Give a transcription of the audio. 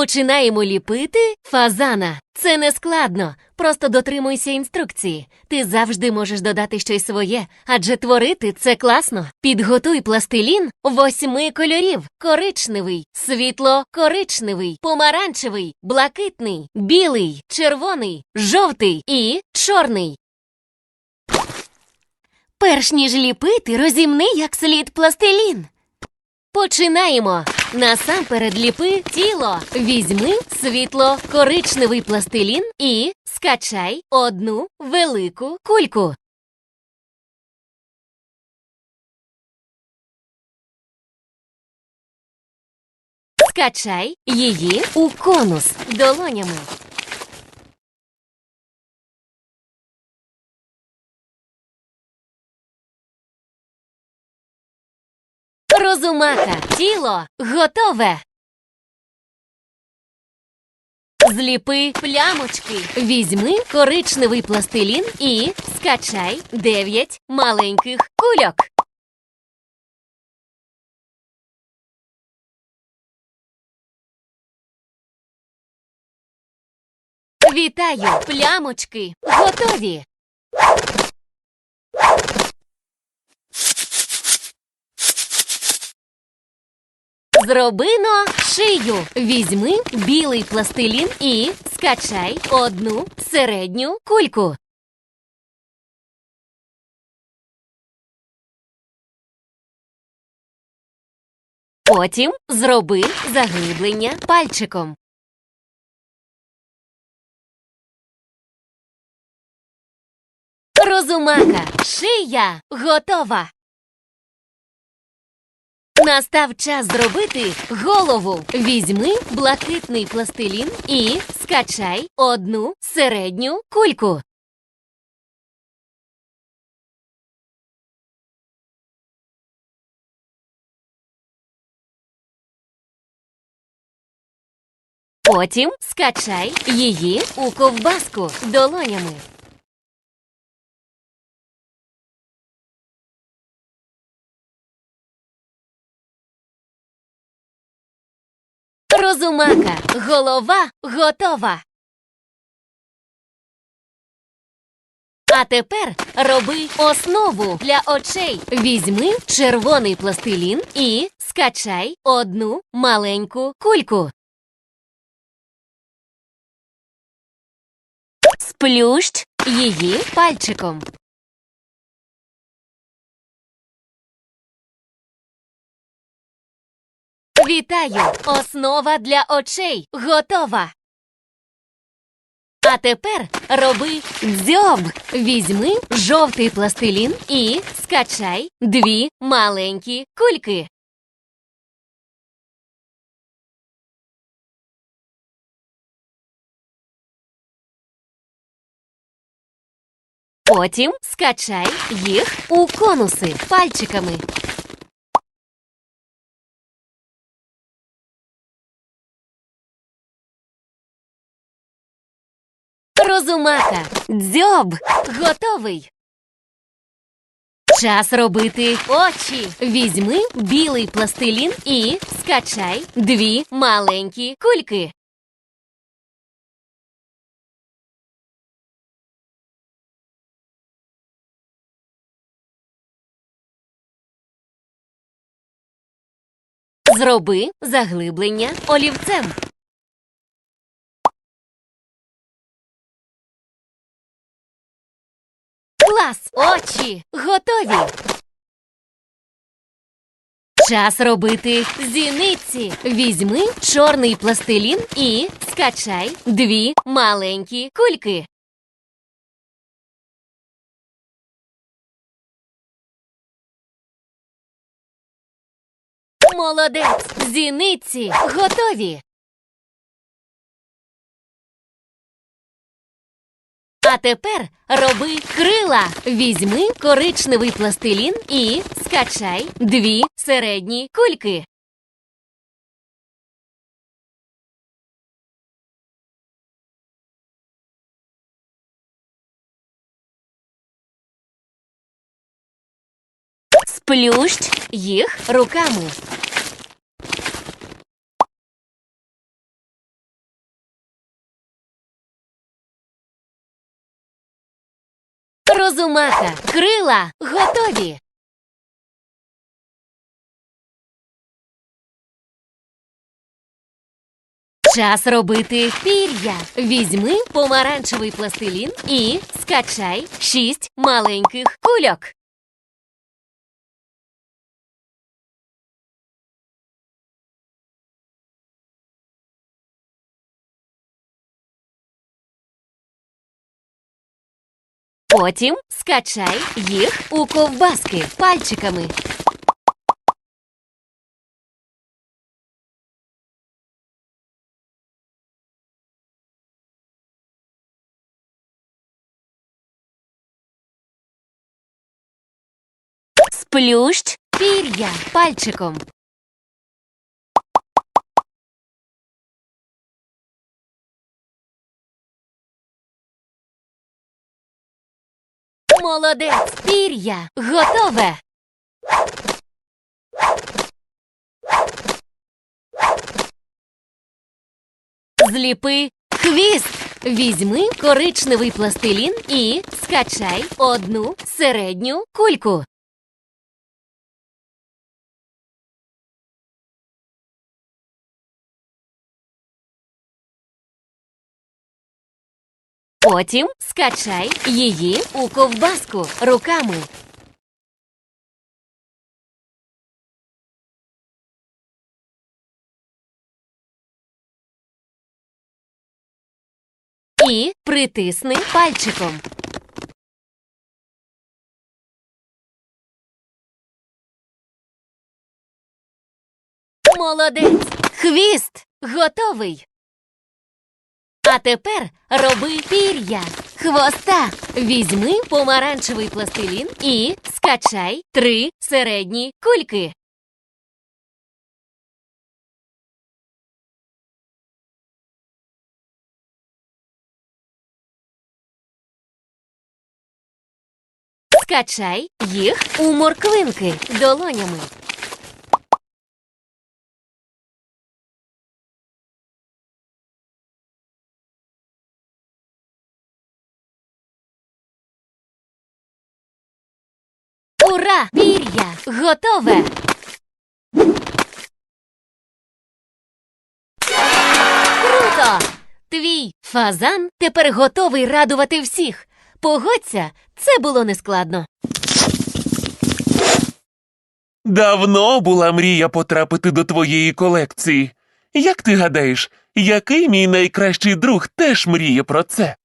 Починаємо ліпити фазана. Це не складно. Просто дотримуйся інструкції. Ти завжди можеш додати щось своє, адже творити це класно. Підготуй пластилін восьми кольорів: коричневий, світло-коричневий, помаранчевий, блакитний, білий, червоний, жовтий і чорний. Перш ніж ліпити, розімни як слід пластилін. Починаємо. Насамперед ліпи тіло. Візьми світло коричневий пластилін і скачай одну велику кульку. Скачай її у конус долонями. Розумака, тіло готове. Зліпи плямочки. Візьми коричневий пластилін і скачай дев'ять маленьких кульок. Вітаю! Плямочки готові. Зробино шию. Візьми білий пластилін і скачай одну середню кульку. Потім зроби заглиблення пальчиком. Розумака, шия готова. Настав час зробити голову. Візьми блакитний пластилін і скачай одну середню кульку. Потім скачай її у ковбаску долонями. Розумака, голова готова. А тепер роби основу для очей. Візьми червоний пластилін і скачай одну маленьку кульку. Сплющ її пальчиком. Вітаю! Основа для очей готова. А тепер роби дзьоб. Візьми жовтий пластилін і скачай дві маленькі кульки. Потім скачай їх у конуси пальчиками. Розумака, дзьоб, готовий. Час робити очі. Візьми білий пластилін і скачай дві маленькі кульки. Зроби заглиблення олівцем. Клас! Очі готові. Час робити зіниці. Візьми чорний пластилін і скачай дві маленькі кульки. Молодець! Зіниці готові. А тепер роби крила. Візьми коричневий пластилін і скачай дві середні кульки. Сплющ їх руками. Розумака, крила готові. Час робити пір'я. Візьми помаранчевий пластилін і скачай шість маленьких кульок. Потім скачай їх у ковбаски пальчиками. Сплющ пір'я пальчиком. Молодець, пір'я готове. Зліпи хвіст. Візьми коричневий пластилін і скачай одну середню кульку. Потім скачай її у ковбаску руками. І притисни пальчиком. Молодець! Хвіст готовий. А тепер роби пір'я. Хвоста. Візьми помаранчевий пластилін і скачай три середні кульки. Скачай їх у морквинки долонями. Ура! Пір'я готове! Круто! Твій фазан тепер готовий радувати всіх. Погодься, це було нескладно. Давно була мрія потрапити до твоєї колекції. Як ти гадаєш, який мій найкращий друг теж мріє про це?